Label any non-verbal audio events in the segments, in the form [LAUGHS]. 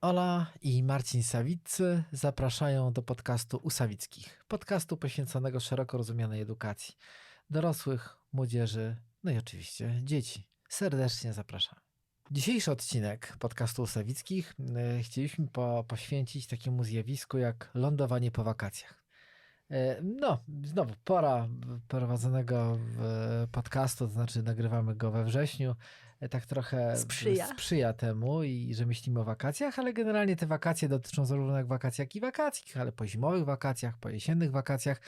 Ola i Marcin Sawiccy zapraszają do podcastu Usawickich, podcastu poświęconego szeroko rozumianej edukacji dorosłych, młodzieży, no i oczywiście dzieci. Serdecznie zapraszam. Dzisiejszy odcinek podcastu Usawickich e, chcieliśmy po, poświęcić takiemu zjawisku jak lądowanie po wakacjach. E, No, znowu pora prowadzonego podcastu, to znaczy nagrywamy go we wrześniu. Tak trochę Sprzyja. sprzyja temu i że myślimy o wakacjach, ale generalnie te wakacje dotyczą zarówno jak wakacji, jak i wakacji, ale po zimowych wakacjach, po jesiennych wakacjach.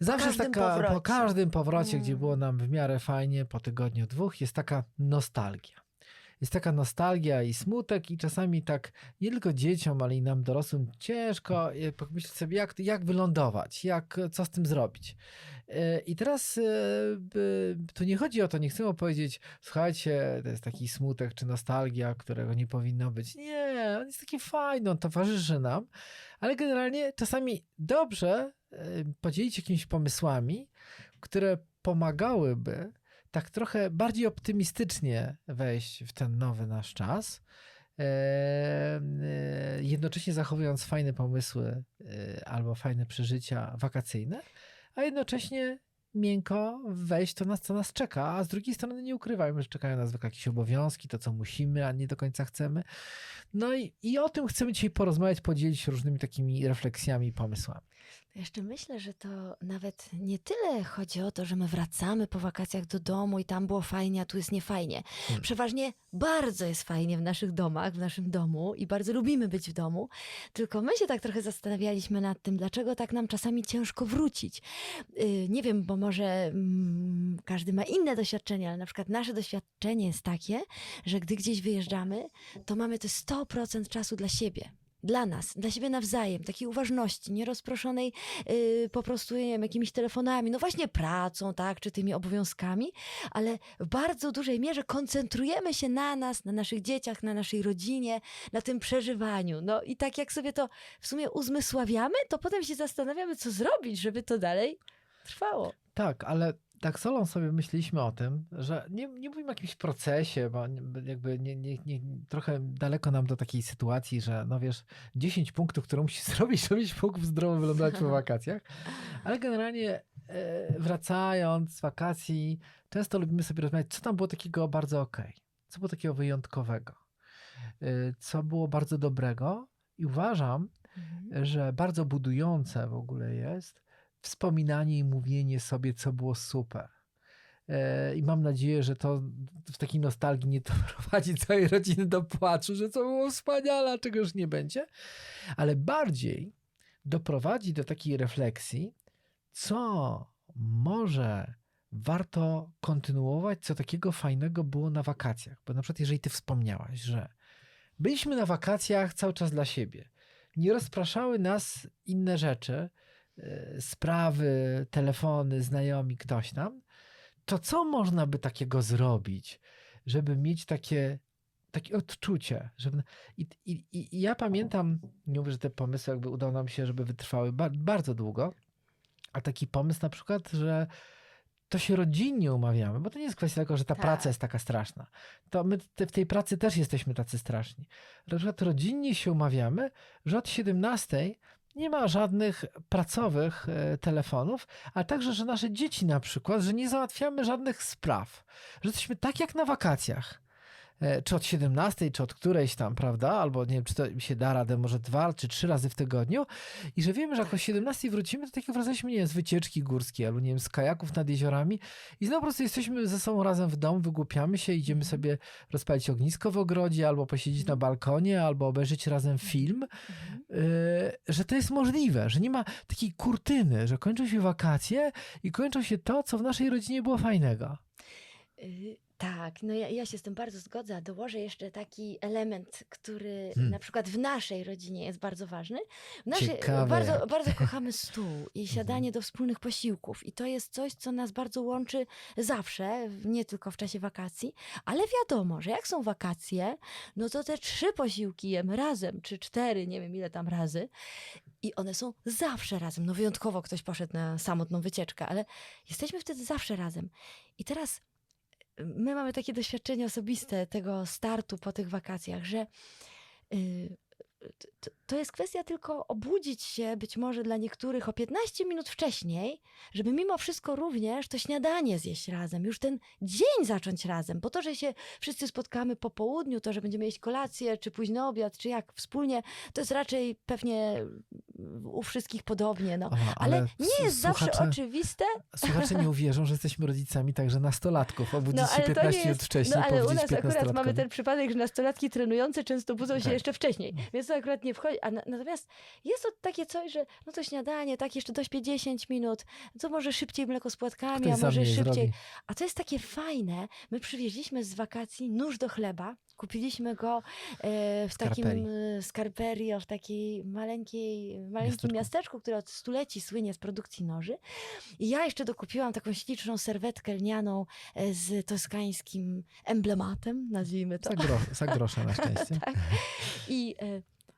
Zawsze jest taka, po powrocie. każdym powrocie, Mm. gdzie było nam w miarę fajnie, po tygodniu, dwóch, jest taka nostalgia. Jest taka nostalgia i smutek i czasami tak nie tylko dzieciom, ale i nam dorosłym ciężko e, pomyśleć sobie, jak, jak wylądować, jak, co z tym zrobić. E, I teraz e, tu nie chodzi o to, nie chcę powiedzieć, słuchajcie, to jest taki smutek czy nostalgia, którego nie powinno być. Nie, on jest taki fajny, on towarzyszy nam, ale generalnie czasami dobrze podzielić się jakimiś pomysłami, które pomagałyby tak trochę bardziej optymistycznie wejść w ten nowy nasz czas, e, jednocześnie zachowując fajne pomysły e, albo fajne przeżycia wakacyjne, a jednocześnie miękko wejść to nas, co nas czeka, a z drugiej strony nie ukrywajmy, że czekają nas jakieś obowiązki, to co musimy, a nie do końca chcemy. No i, i o tym chcemy dzisiaj porozmawiać, podzielić się różnymi takimi refleksjami i pomysłami. Jeszcze myślę, że to nawet nie tyle chodzi o to, że my wracamy po wakacjach do domu i tam było fajnie, a tu jest niefajnie. Hmm. Przeważnie bardzo jest fajnie w naszych domach, w naszym domu i bardzo lubimy być w domu. Tylko my się tak trochę zastanawialiśmy nad tym, dlaczego tak nam czasami ciężko wrócić. Yy, nie wiem, bo może mm, każdy ma inne doświadczenie, ale na przykład nasze doświadczenie jest takie, że gdy gdzieś wyjeżdżamy, to mamy te 100% czasu dla siebie. Dla nas, dla siebie nawzajem, takiej uważności, nierozproszonej yy, po prostu nie wiem, jakimiś telefonami, no właśnie pracą, tak, czy tymi obowiązkami, ale w bardzo dużej mierze koncentrujemy się na nas, na naszych dzieciach, na naszej rodzinie, na tym przeżywaniu. No i tak jak sobie to w sumie uzmysławiamy, to potem się zastanawiamy, co zrobić, żeby to dalej trwało. Tak, ale tak solą sobie myśleliśmy o tym, że nie, nie mówimy o jakimś procesie, bo jakby nie, nie, nie, trochę daleko nam do takiej sytuacji, że no wiesz, 10 punktów, które musisz [LAUGHS] zrobić, żebyś mógł zdrowo wylądować po [LAUGHS] wakacjach. Ale generalnie e, wracając z wakacji, często lubimy sobie rozmawiać, co tam było takiego bardzo okej, co było takiego wyjątkowego, e, co było bardzo dobrego i uważam, że bardzo budujące w ogóle jest wspominanie i mówienie sobie, co było super. E, I mam nadzieję, że to w takiej nostalgii nie [LAUGHS] doprowadzi całej rodziny do płaczu, że to było wspaniale, a czego już nie będzie, ale bardziej doprowadzi do takiej refleksji, co może warto kontynuować, co takiego fajnego było na wakacjach. Bo na przykład, jeżeli ty wspomniałaś, że byliśmy na wakacjach cały czas dla siebie, nie rozpraszały nas inne rzeczy, sprawy, telefony, znajomi, ktoś tam, to co można by takiego zrobić, żeby mieć takie, takie odczucie? Żeby... I, i, I ja pamiętam, nie mówię, że te pomysły jakby udało nam się, żeby wytrwały ba- bardzo długo, a taki pomysł na przykład, że to się rodzinnie umawiamy, bo to nie jest kwestia tego, że ta Tak. praca jest taka straszna. To my te, w tej pracy też jesteśmy tacy straszni. Na przykład rodzinnie się umawiamy, że od 17 nie ma żadnych pracowych e, telefonów, a także, że nasze dzieci na przykład, że nie załatwiamy żadnych spraw, że jesteśmy tak jak na wakacjach. E, Czy od 17, czy od którejś tam, prawda? Albo nie wiem, czy to się da radę, może dwa czy trzy razy w tygodniu. I że wiemy, że jak o 17 wrócimy, to tak jak wracaliśmy, nie wiem, z wycieczki górskiej, albo nie wiem, z kajaków nad jeziorami. I znowu po prostu jesteśmy ze sobą razem w domu, wygłupiamy się, idziemy sobie rozpalić ognisko w ogrodzie, albo posiedzieć na balkonie, albo obejrzeć razem film. E, Że to jest możliwe, że nie ma takiej kurtyny, że kończą się wakacje i kończą się to, co w naszej rodzinie było fajnego. Tak, no ja, ja się z tym bardzo zgodzę. Dołożę jeszcze taki element, który Hmm. na przykład w naszej rodzinie jest bardzo ważny. W naszej, Ciekawe bardzo, bardzo kochamy stół i [LAUGHS] siadanie do wspólnych posiłków. I to jest coś, co nas bardzo łączy zawsze, nie tylko w czasie wakacji. Ale wiadomo, że jak są wakacje, no to te trzy posiłki jemy razem, czy cztery, nie wiem ile tam razy. I one są zawsze razem. No wyjątkowo ktoś poszedł na samotną wycieczkę, ale jesteśmy wtedy zawsze razem. I teraz my mamy takie doświadczenie osobiste tego startu po tych wakacjach, że y, to jest kwestia tylko obudzić się być może dla niektórych o 15 minut wcześniej, żeby mimo wszystko również to śniadanie zjeść razem, już ten dzień zacząć razem. Po to, że się wszyscy spotkamy po południu, to, że będziemy jeść kolację, czy późny obiad, czy jak wspólnie, to jest raczej pewnie u wszystkich podobnie. No. O, Ale, nie s- jest zawsze oczywiste. Słuchacze nie uwierzą, że jesteśmy rodzicami także nastolatków. Obudzić No, się ale to 15 nie minut wcześniej, no, ale u nas akurat mamy 15-latkowi. ten przypadek, że nastolatki trenujące często budzą się Tak. jeszcze wcześniej, więc to akurat nie wchodzi. A na, natomiast jest to takie coś, że no to śniadanie, tak jeszcze dośpię 10 minut, to może szybciej mleko z płatkami, Ktoś a może szybciej. zrobi. A to jest takie fajne. My przywieźliśmy z wakacji nóż do chleba. Kupiliśmy go e, w takim e, Skarperio, w takiej maleńkiej, maleńkim Miasteczku. miasteczku, które od stuleci słynie z produkcji noży. I ja jeszcze dokupiłam taką śliczną serwetkę lnianą e, z toskańskim emblematem, nazwijmy to. Za, gro, za grosze na szczęście. [LAUGHS] Tak. I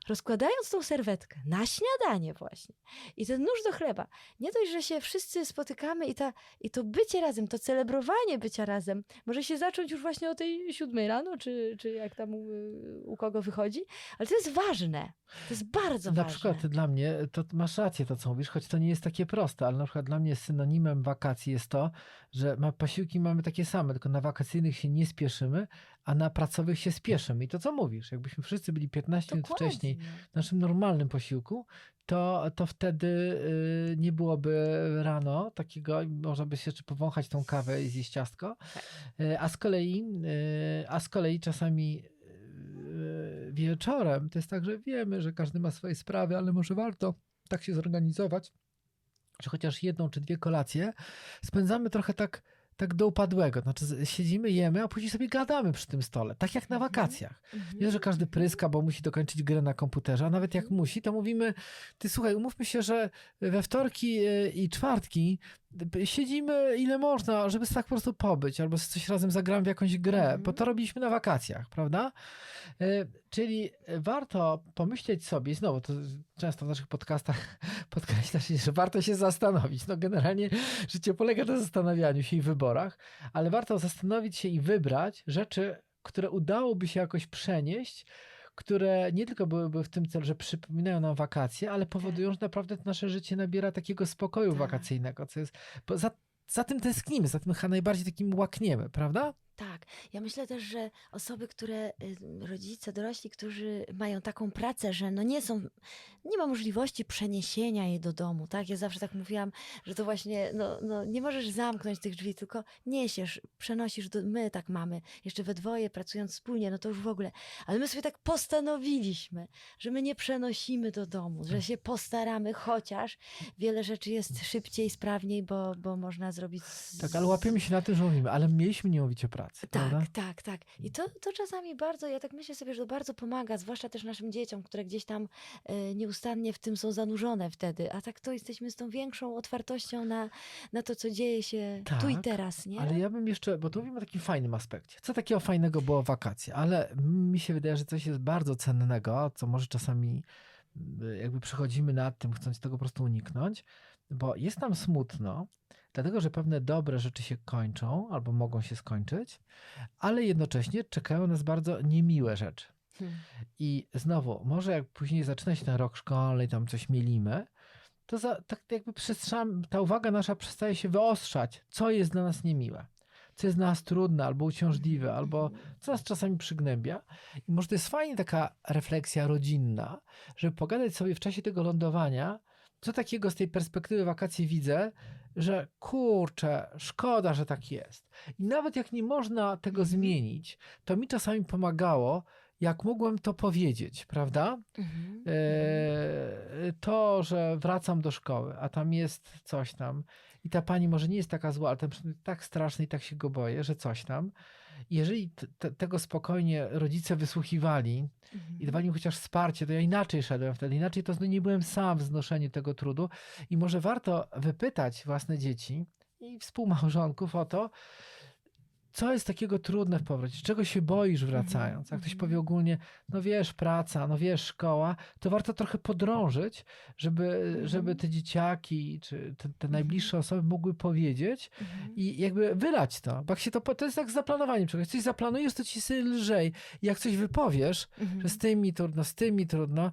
rozkładając tą serwetkę na śniadanie właśnie i ten nóż do chleba, nie dość, że się wszyscy spotykamy i, ta, i to bycie razem, to celebrowanie bycia razem może się zacząć już właśnie o tej siódmej rano, czy, czy jak tam u, u kogo wychodzi, ale to jest ważne. To jest bardzo Na ważne. przykład dla mnie, to masz rację to, co mówisz, choć to nie jest takie proste, ale na przykład dla mnie synonimem wakacji jest to, że ma, posiłki mamy takie same, tylko na wakacyjnych się nie spieszymy, a na pracowych się spieszymy. I to, co mówisz, jakbyśmy wszyscy byli 15 minut Dokładnie. wcześniej w naszym normalnym posiłku, to, to wtedy y, nie byłoby rano takiego, można by się jeszcze powąchać tą kawę i zjeść ciastko. Y, A z kolei, y, a z kolei czasami wieczorem to jest tak, że wiemy, że każdy ma swoje sprawy, ale może warto tak się zorganizować, że chociaż jedną czy dwie kolacje spędzamy trochę tak, tak do upadłego. Znaczy siedzimy, jemy, a później sobie gadamy przy tym stole, tak jak na Mhm. wakacjach. Mhm. Nie, że każdy pryska, bo musi dokończyć grę na komputerze, a nawet jak Mhm. musi, to mówimy, ty słuchaj, umówmy się, że we wtorki y, i czwartki siedzimy ile można, żeby tak po prostu pobyć, albo coś razem zagram w jakąś grę, Mhm. bo to robiliśmy na wakacjach, prawda? Y, Czyli warto pomyśleć sobie, znowu to często w naszych podcastach [LAUGHS] podkreśla się, że warto się zastanowić. No generalnie życie polega na zastanawianiu się i wyborach, ale warto zastanowić się i wybrać rzeczy, które udałoby się jakoś przenieść, które nie tylko byłyby w tym celu, że przypominają nam wakacje, ale powodują, że naprawdę nasze życie nabiera takiego spokoju Tak. wakacyjnego, co jest. Bo za, za tym tęsknimy, za tym chyba najbardziej takim łakniemy, prawda? Tak. Ja myślę też, że osoby, które, y, rodzice, dorośli, którzy mają taką pracę, że no nie są, nie ma możliwości przeniesienia jej do domu, tak? Ja zawsze tak mówiłam, że to właśnie, no, no nie możesz zamknąć tych drzwi, tylko niesiesz, przenosisz, do, my tak mamy, jeszcze we dwoje pracując wspólnie, no to już w ogóle. Ale my sobie tak postanowiliśmy, że my nie przenosimy do domu, że się postaramy, chociaż wiele rzeczy jest szybciej, sprawniej, bo, bo można zrobić... Z, Tak, ale łapiemy się na tym, że mówimy, ale mieliśmy nie mówić pracy, prawda? tak, tak, tak. I to, to czasami bardzo, ja tak myślę sobie, że to bardzo pomaga, zwłaszcza też naszym dzieciom, które gdzieś tam e, nieustannie w tym są zanurzone wtedy. A tak to jesteśmy z tą większą otwartością na, na to, co dzieje się tu i Tak, teraz, nie? Ale ja bym jeszcze, bo tu mówimy o takim fajnym aspekcie. Co takiego fajnego było wakacje? Ale mi się wydaje, że coś jest bardzo cennego, co może czasami jakby przychodzimy nad tym, chcąc tego po prostu uniknąć, bo jest nam smutno, dlatego że pewne dobre rzeczy się kończą albo mogą się skończyć, ale jednocześnie czekają nas bardzo niemiłe rzeczy. Hmm. I znowu, może jak później zaczyna się ten rok szkolny i tam coś mielimy, to za, tak jakby przestrzam, ta uwaga nasza przestaje się wyostrzać, co jest dla nas niemiłe, co jest dla nas trudne albo uciążliwe, albo co nas czasami przygnębia. I może to jest fajnie taka refleksja rodzinna, żeby pogadać sobie w czasie tego lądowania, co takiego z tej perspektywy wakacji widzę, że kurczę, szkoda, że tak jest. I nawet jak nie można tego Mhm. zmienić, to mi czasami pomagało, jak mogłem to powiedzieć, prawda? Mhm. E, to, że wracam do szkoły, a tam jest coś tam i ta pani może nie jest taka zła, ale ten tak straszny i tak się go boję, że coś tam. Jeżeli te- tego spokojnie rodzice wysłuchiwali Mhm. i dawali mi chociaż wsparcie, to ja inaczej szedłem wtedy. Inaczej to nie byłem sam w znoszeniu tego trudu i może warto wypytać własne dzieci i współmałżonków o to, co jest takiego trudne w powrocie? Czego się boisz wracając? Jak ktoś mhm. powie ogólnie, no wiesz, praca, no wiesz, szkoła, to warto trochę podrążyć, żeby, żeby Mhm. te dzieciaki czy te, te najbliższe osoby mogły powiedzieć Mhm. i jakby wylać to. Bo jak się to, to jest jak z zaplanowaniem czegoś. Coś zaplanujesz, to ci sobie lżej. I jak coś wypowiesz, Mhm. że z tym mi trudno, z tym mi trudno,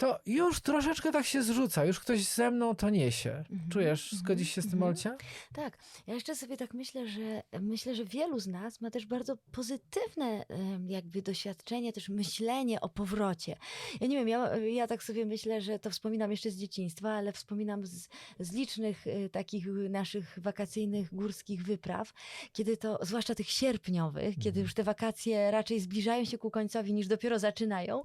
to już troszeczkę tak się zrzuca. Już ktoś ze mną to niesie. Mhm, Czujesz? mhm, Zgodzisz się z tym, mhm. Olcia? Tak, ja jeszcze sobie tak myślę, że myślę, że wielu z nas ma też bardzo pozytywne jakby doświadczenie, też myślenie o powrocie. Ja nie wiem, ja, ja tak sobie myślę, że to wspominam jeszcze z dzieciństwa, ale wspominam z, z licznych y, takich naszych wakacyjnych górskich wypraw, kiedy to, zwłaszcza tych sierpniowych, kiedy Mhm. już te wakacje raczej zbliżają się ku końcowi niż dopiero zaczynają,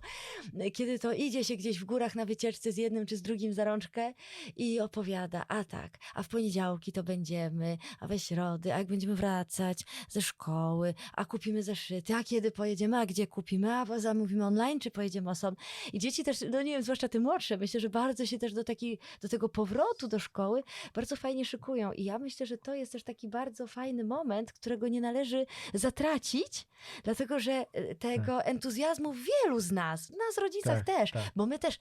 y, kiedy to idzie się gdzieś w górach na wycieczce z jednym czy z drugim za rączkę i opowiada, a tak, a w poniedziałki to będziemy, a we środy, a jak będziemy wracać ze szkoły, a kupimy zeszyty, a kiedy pojedziemy, a gdzie kupimy, a zamówimy online, czy pojedziemy osobno. I dzieci też, no nie wiem, zwłaszcza te młodsze, myślę, że bardzo się też do, takiej, do tego powrotu do szkoły bardzo fajnie szykują. I ja myślę, że to jest też taki bardzo fajny moment, którego nie należy zatracić, dlatego że e, tego entuzjazmu wielu z nas, nas rodzicach Tak, też, tak. bo my też,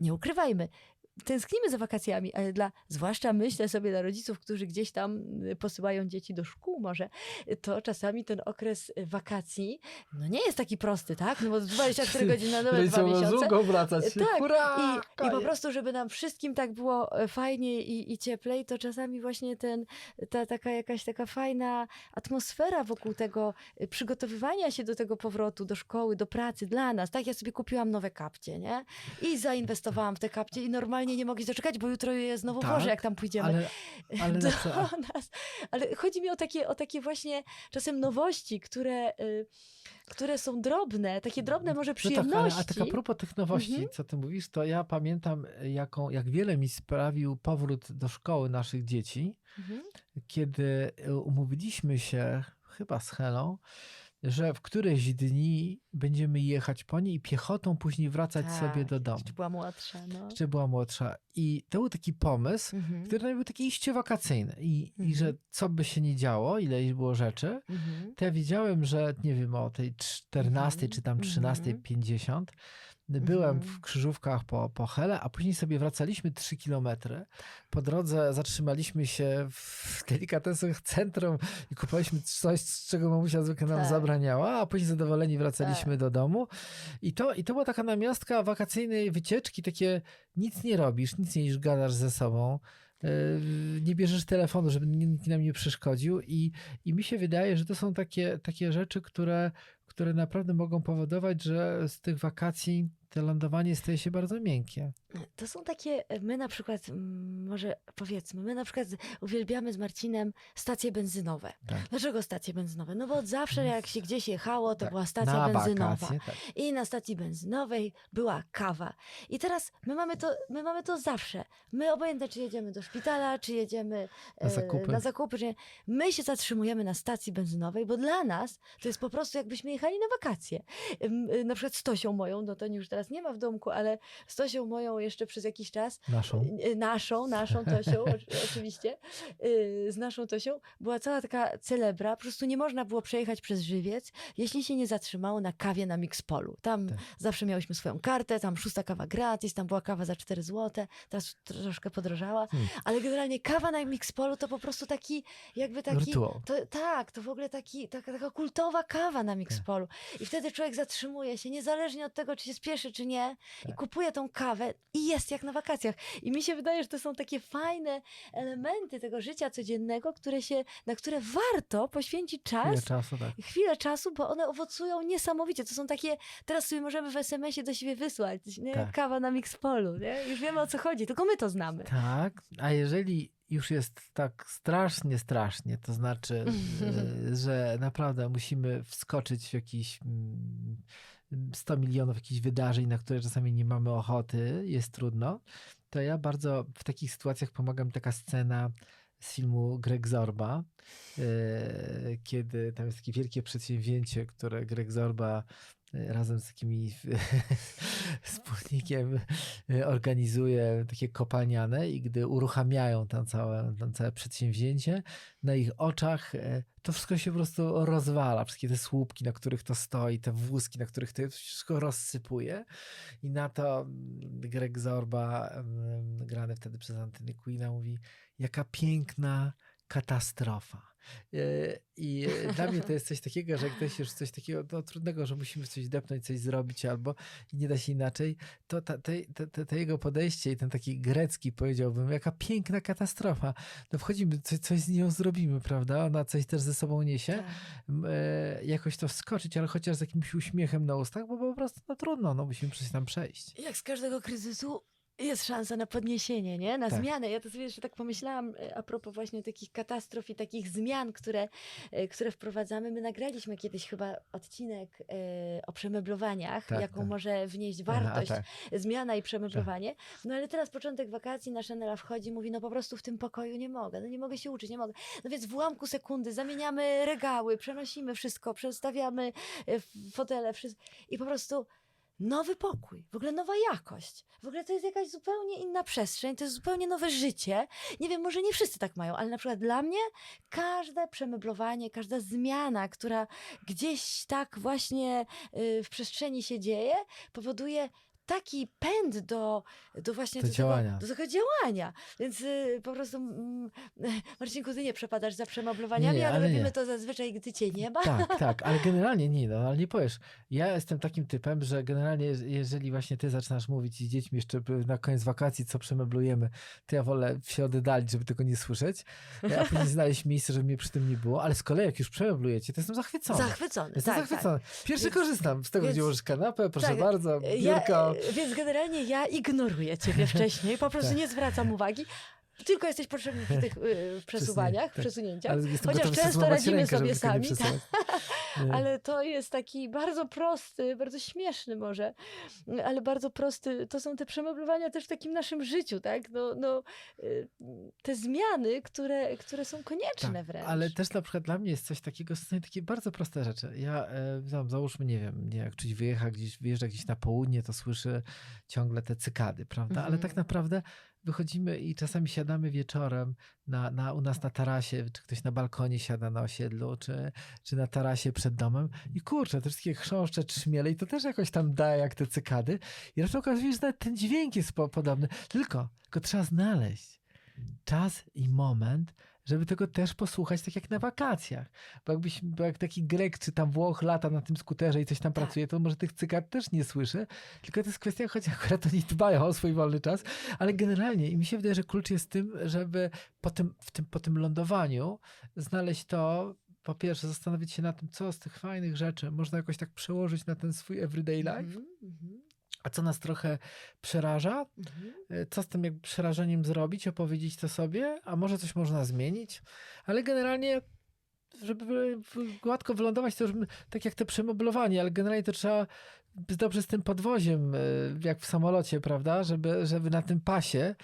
nie ukrywajmy, tęsknimy za wakacjami, ale dla, zwłaszcza myślę sobie dla rodziców, którzy gdzieś tam y, posyłają dzieci do szkół może, y, to czasami ten okres y, wakacji, no nie jest taki prosty, tak? No bo 24 [LAUGHS] godziny na dobę, dwa miesiące. wracać się. Tak, Hurra, I, I po prostu żeby nam wszystkim tak było fajnie i, i cieplej, to czasami właśnie ten, ta taka jakaś taka fajna atmosfera wokół tego przygotowywania się do tego powrotu do szkoły, do pracy dla nas. Tak, ja sobie kupiłam nowe kapcie, nie? I zainwestowałam w te kapcie i normalnie nie mogę się doczekać, bo jutro je znowu Tak, włożę, jak tam pójdziemy Ale, ale [LAUGHS] do nas. Ale chodzi mi o takie, o takie właśnie czasem nowości, które, y, które są drobne, takie drobne może No tak, przyjemności. ale, a tak a propos tych nowości, Mhm. co ty mówisz, to ja pamiętam, jaką, jak wiele mi sprawił powrót do szkoły naszych dzieci, Mhm. kiedy e, umówiliśmy się, chyba z Helą, że w któreś dni będziemy jechać po niej i piechotą później wracać sobie do Tak, domu. Jeszcze była młodsza, no. Jeszcze była młodsza. I to był taki pomysł, Mhm. który był taki iście wakacyjny. I, I Mhm. że co by się nie działo, ile było rzeczy, Mhm. to ja wiedziałem, że nie wiem, o tej 14 Mhm. czy tam Mhm. 13.50 byłem Mhm. w krzyżówkach po, po Hele, a później sobie wracaliśmy 3 kilometry. Po drodze zatrzymaliśmy się w [LAUGHS] delikatesach centrum i kupowaliśmy coś, z czego mamusia zwykle nam Tak. zabraniała, a później zadowoleni wracaliśmy Tak. do domu. I to, I to była taka namiastka wakacyjnej wycieczki, takie nic nie robisz, nic nie gadasz ze sobą. yy, Nie bierzesz telefonu, żeby nikt nam nie przeszkodził, i, i mi się wydaje, że to są takie, takie rzeczy, które, które naprawdę mogą powodować, że z tych wakacji to lądowanie staje się bardzo miękkie. To są takie, my na przykład, może powiedzmy, my na przykład uwielbiamy z Marcinem stacje benzynowe. Tak. Dlaczego stacje benzynowe? No bo od zawsze jak się gdzieś jechało, to Tak, była stacja Na benzynowa. wakacje, tak. I na stacji benzynowej była kawa. I teraz my mamy to, my mamy to zawsze. My obojętnie, czy jedziemy do szpitala, czy jedziemy Na e, zakupy. na zakupy czy... my się zatrzymujemy na stacji benzynowej, bo dla nas to jest po prostu jakbyśmy jechali na wakacje. Y, Na przykład z Tosią moją, no to już teraz nie ma w domku, ale z Tosią moją jeszcze przez jakiś czas Naszą. Y, Naszą, naszą Tosią, oczy- [LAUGHS] oczywiście. Y, Z naszą Tosią była cała taka celebra. Po prostu nie można było przejechać przez Żywiec, jeśli się nie zatrzymało na kawie na Mixpolu. Tam Tak. zawsze miałyśmy swoją kartę, tam szósta kawa gratis, tam była kawa za 4 zł, teraz troszkę podrożała. Hmm. Ale generalnie kawa na Mixpolu to po prostu taki, jakby taki... Rytuał. To, tak, to w ogóle taki, taka, taka kultowa kawa na Mixpolu. I wtedy człowiek zatrzymuje się, niezależnie od tego, czy się spieszy, czy nie, i Tak. kupuje tą kawę i jest jak na wakacjach. I mi się wydaje, że to są takie fajne elementy tego życia codziennego, które się, na które warto poświęcić czas, Ile czasu, tak. chwilę czasu, bo one owocują niesamowicie. To są takie, teraz sobie możemy w SMS-ie do siebie wysłać, nie? Tak. Kawa na Mixpolu, nie? Już wiemy o co chodzi, tylko my to znamy. Tak, a jeżeli już jest tak strasznie, strasznie, to znaczy, [LAUGHS] e, że naprawdę musimy wskoczyć w jakieś mm, 100 milionów jakichś wydarzeń, na które czasami nie mamy ochoty, jest trudno, to ja bardzo w takich sytuacjach pomagam. Taka scena z filmu Greg Zorba, e, kiedy tam jest takie wielkie przedsięwzięcie, które Greg Zorba razem z takimi [LAUGHS] wspólnikiem y, organizuje takie kopalniane i gdy uruchamiają tam całe, tam całe przedsięwzięcie, na ich oczach y, to wszystko się po prostu rozwala. Wszystkie te słupki, na których to stoi, te wózki, na których to wszystko rozsypuje. I na to mm, Greg Zorba, mm, grany wtedy przez Anthony Queena, mówi, jaka piękna katastrofa. E, I e, dla mnie to jest coś takiego, że jak ktoś już coś takiego no, trudnego, że musimy coś depnąć, coś zrobić albo i nie da się inaczej, to ta, te, te, te, jego podejście i ten taki grecki powiedziałbym, jaka piękna katastrofa. No wchodzimy, coś, coś z nią zrobimy, prawda? Ona coś też ze sobą niesie. Tak. E, jakoś to wskoczyć, ale chociaż z jakimś uśmiechem na ustach, bo po prostu no trudno, no musimy przez tam przejść. Jak z każdego kryzysu jest szansa na podniesienie, nie? Na Tak. zmianę. Ja to sobie jeszcze tak pomyślałam e, a propos właśnie takich katastrof i takich zmian, które, e, które wprowadzamy. My nagraliśmy kiedyś chyba odcinek e, o przemeblowaniach, Tak, jaką tak. może wnieść Aha, wartość tak. zmiana i przemeblowanie. No ale teraz początek wakacji, nasza Nela wchodzi, mówi, no po prostu w tym pokoju nie mogę, no nie mogę się uczyć, nie mogę. No więc w ułamku sekundy zamieniamy regały, przenosimy wszystko, przestawiamy fotele, wszystko i po prostu nowy pokój, w ogóle nowa jakość. W ogóle to jest jakaś zupełnie inna przestrzeń, to jest zupełnie nowe życie. Nie wiem, może nie wszyscy tak mają, ale na przykład dla mnie każde przemeblowanie, każda zmiana, która gdzieś tak właśnie y, w przestrzeni się dzieje, powoduje taki pęd do, do właśnie Do do działania. Tego, do tego działania. Więc y, po prostu, mm, [LAUGHS] Marcinku, ty nie przepadasz za przemeblowaniami, Nie, ale, ale robimy nie. to zazwyczaj, gdy cię nie ma. Tak, [LAUGHS] tak, ale generalnie nie, no ale nie powiesz. Ja jestem takim typem, że generalnie jeż- jeżeli właśnie ty zaczynasz mówić z dziećmi jeszcze na koniec wakacji, co przemeblujemy, to ja wolę się oddalić, żeby tego nie słyszeć, a później znaleźć miejsce, żeby mnie przy tym nie było, ale z kolei jak już przemeblujecie, to jestem zachwycony. Zachwycony, Jestem tak, tak. zachwycony. Pierwszy Więc- korzystam z tego, gdzie więc- możesz kanapę, proszę tak, bardzo, Ja, biurko. e, więc generalnie ja ignoruję ciebie wcześniej, po prostu Tak. nie zwracam uwagi. Tylko jesteś potrzebny przy tych y, [LAUGHS] przesuwaniach, tak. przesunięciach. Ale Chociaż często radzimy rękę, sobie sami, tak. [LAUGHS] Nie. Ale to jest taki bardzo prosty, bardzo śmieszny może, ale bardzo prosty. To są te przemeblowania też w takim naszym życiu, tak? No, no, y, te zmiany, które, które są konieczne Tak, wręcz. Ale też na przykład dla mnie jest coś takiego, są takie bardzo proste rzeczy. Ja e, tam, załóżmy, nie wiem, nie, jak ktoś wyjecha gdzieś, wyjeżdża gdzieś na południe, to słyszy ciągle te cykady, prawda? Ale tak Mhm. naprawdę wychodzimy i czasami siadamy wieczorem na, na, u nas na tarasie, czy ktoś na balkonie siada na osiedlu, czy, czy na tarasie przed domem i kurczę, te wszystkie chrząszcze, trzmiele i to też jakoś tam daje jak te cykady. I raczej okazuje się, że ten dźwięk jest po, podobny. Tylko, tylko trzeba znaleźć czas i moment, żeby tego też posłuchać, tak jak na wakacjach. Bo jakbyś, bo jak taki Grek czy tam Włoch lata na tym skuterze i coś tam Tak. pracuje, to może tych cykad też nie słyszy. Tylko to jest kwestia, choć akurat oni dbają o swój wolny czas, ale generalnie i mi się wydaje, że klucz jest w tym, żeby po tym, w tym, po tym lądowaniu znaleźć to, po pierwsze zastanowić się nad tym, co z tych fajnych rzeczy można jakoś tak przełożyć na ten swój everyday life, Mhm, mhm, a co nas trochę przeraża, mhm. e, co z tym jakby przerażeniem zrobić, opowiedzieć to sobie, a może coś można zmienić, ale generalnie żeby gładko wylądować, to już tak jak te przemoblowanie, ale generalnie to trzeba być dobrze z tym podwoziem, e, jak w samolocie, prawda, żeby, żeby na tym pasie,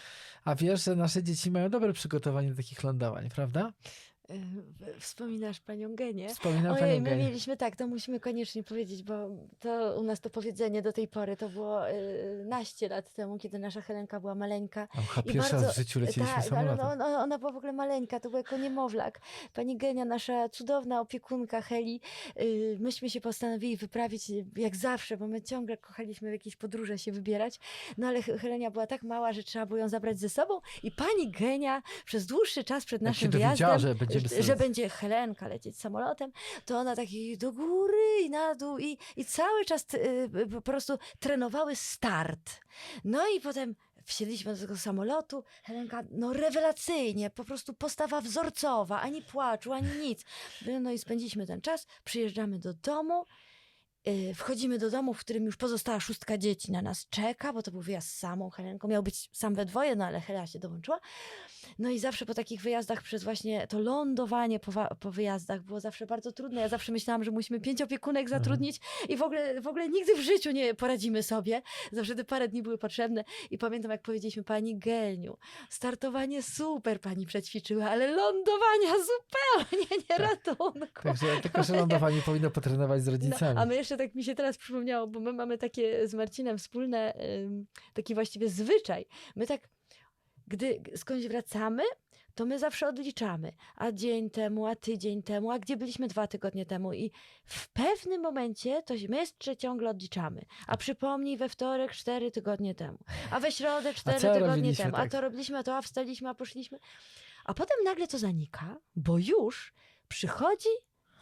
a wiesz, że nasze dzieci mają dobre przygotowanie do takich lądowań, prawda? Wspominasz panią Genię? Wspominam Ojej, panią my Genię. mieliśmy tak, to musimy koniecznie powiedzieć, bo to u nas to powiedzenie do tej pory to było y, naście lat temu, kiedy nasza Helenka była maleńka. Chyba I pierwszy bardzo- w życiu lecieliśmy tak, samolotem. ona, ona, ona była w ogóle maleńka, to był jako niemowlak. Pani Genia, nasza cudowna opiekunka Heli, y, myśmy się postanowili wyprawić jak zawsze, bo my ciągle kochaliśmy w jakieś podróże się wybierać, no ale He- Helenia była tak mała, że trzeba było ją zabrać ze sobą i pani Genia przez dłuższy czas przed Jak naszym wyjazdem, że że, że będzie Helenka lecieć samolotem, to ona taki do góry i na dół i, i cały czas y, po prostu trenowały start. No i potem wsiedliśmy do tego samolotu, Helenka, no rewelacyjnie, po prostu postawa wzorcowa, ani płaczu, ani nic. No i spędziliśmy ten czas, przyjeżdżamy do domu, wchodzimy do domu, w którym już pozostała szóstka dzieci na nas czeka, bo to był wyjazd z samą Helenką. Miał być sam we dwoje, no ale Hela się dołączyła. No i zawsze po takich wyjazdach przez właśnie to lądowanie po, po wyjazdach było zawsze bardzo trudne. Ja zawsze myślałam, że musimy pięć opiekunek zatrudnić i w ogóle, w ogóle nigdy w życiu nie poradzimy sobie. Zawsze te parę dni były potrzebne. I pamiętam, jak powiedzieliśmy pani Geniu, startowanie super pani przećwiczyła, ale lądowania zupełnie nie ratunku. Także tylko, że lądowanie powinno potrenować z No, rodzicami. a my jeszcze jeszcze tak mi się teraz przypomniało, bo my mamy takie z Marcinem wspólne, taki właściwie zwyczaj. My tak, gdy skądś wracamy, to my zawsze odliczamy. A dzień temu, a tydzień temu, a gdzie byliśmy dwa tygodnie temu. I w pewnym momencie to my jeszcze ciągle odliczamy. A przypomnij we wtorek cztery tygodnie temu. A we środę cztery tygodnie temu. A tak? to robiliśmy, a to a wstaliśmy, a poszliśmy. A potem nagle to zanika, bo już przychodzi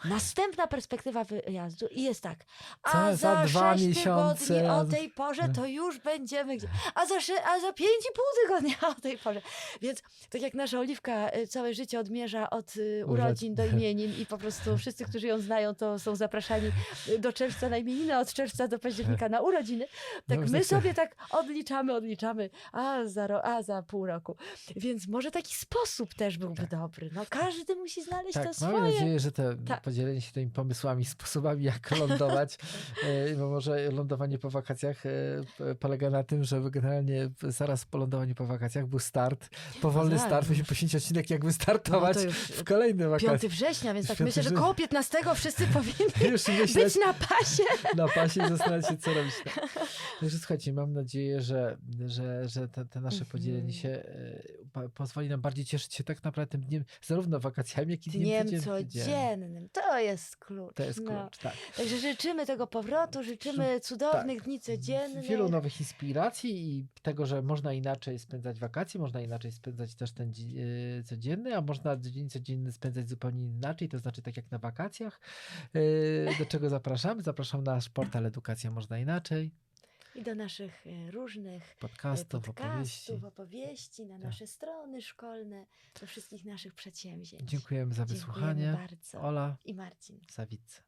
następna perspektywa wyjazdu i jest tak. A Za- za za, dwa sześć miesiące, tygodni o tej porze to już będziemy gdzie. A za, a za pięć i pół tygodnia o tej porze. Więc tak jak nasza Oliwka y, całe życie odmierza od y, urodzin do [LAUGHS] imienin i po prostu wszyscy, którzy ją znają, to są zapraszani do czerwca na imieniny, od czerwca do października na urodziny. Tak No, my tak, sobie tak odliczamy, odliczamy, a za, ro- a za pół roku. Więc może taki sposób też byłby dobry. No każdy musi znaleźć Tak, to swoje. nadzieję, że te Tak. Podzielenie się tymi pomysłami, [LAUGHS] sposobami, jak lądować, e, bo może lądowanie po wakacjach e, polega na tym, że generalnie zaraz po lądowaniu po wakacjach był start, powolny tak, start, no musimy poświęcić odcinek, jak No wystartować to już w kolejne 5 wakacje. września, więc tak 5 myślę, że koło 15 wszyscy [LAUGHS] powinni Już myśleć być na pasie. [LAUGHS] na pasie i zastanawiać się, co robić. Także słuchajcie, mam nadzieję, że, że, że te, te nasze podzielenie Mhm. się e, pozwoli nam bardziej cieszyć się tak naprawdę tym dniem, zarówno wakacjami, jak i dniem Dniem codzien- codziennym. To jest klucz. To jest no. klucz, tak. Także życzymy tego powrotu, życzymy cudownych dni codziennych. Wielu nowych inspiracji i tego, że można inaczej spędzać wakacje, można inaczej spędzać też ten dzień e, codzienny, a można dzień codzienny spędzać zupełnie inaczej, to znaczy tak jak na wakacjach. E, Do czego zapraszamy? Zapraszam na nasz portal Edukacja Można Inaczej, I do naszych e, różnych e, podcastów, opowieści. podcastów, opowieści, na Tak. nasze strony szkolne, do wszystkich naszych przedsięwzięć. Dziękujemy za Dziękujemy wysłuchanie. bardzo. Ola I Marcin. Sawice.